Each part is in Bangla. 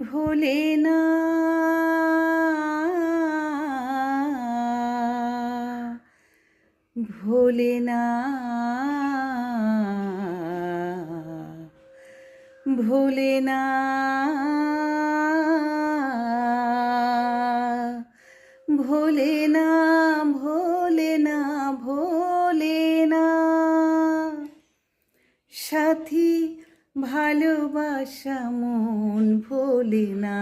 ভোলে না ভোলে না ভোলে না ভোলে সাথী ভালোবাসা মন ভোলে না।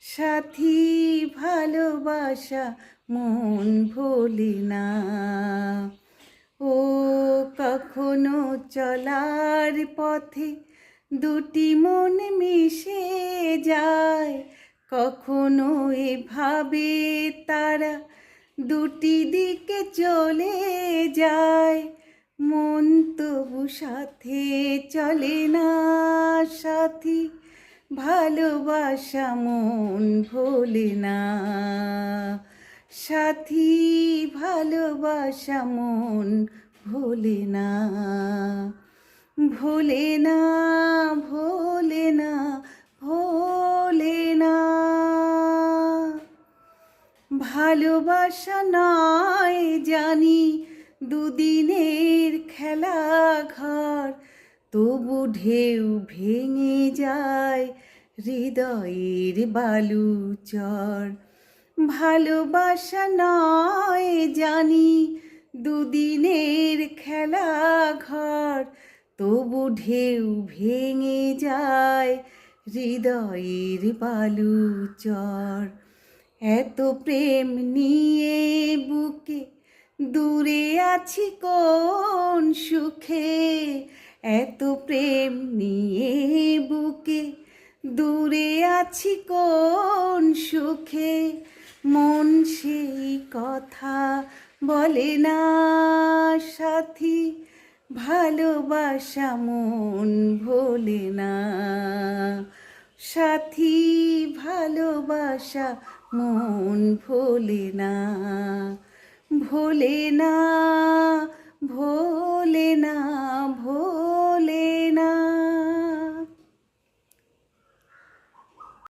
সাথী, ভালোবাসা মন ভোলে না। ও, কখনো চলার পথে দুটি মন মিশে যায়, কখনো এভাবে তারা দুটি দিকে চলে যায়। মন তবু সাথে চলে না, সাথী। ভালোবাসা মন ভোলে না। সাথী, ভালোবাসা মন ভোলে না। ভোলে না ভোলে না ভোলে না। ভালোবাসা নয় জানি দুদিনের খেলা ঘর তবু ঢেউ ভেঙে যায় হৃদয়ের বালু চর ভালোবাসা নয় জানি দুদিনের খেলা ঘর তবু ঢেউ ভেঙে যায় হৃদয়ের বালু চর এত প্রেম নিয়ে বুকে দূরে আছি কোন সুখে? এত প্রেম নিয়ে বুকে দূরে আছি কোন সুখে? মন সেই কথা বলে না সাথী, ভালোবাসা মন ভোলে না। সাথী, ভালোবাসা মন ভোলে না। ভোলে না ভোলে না ভোলে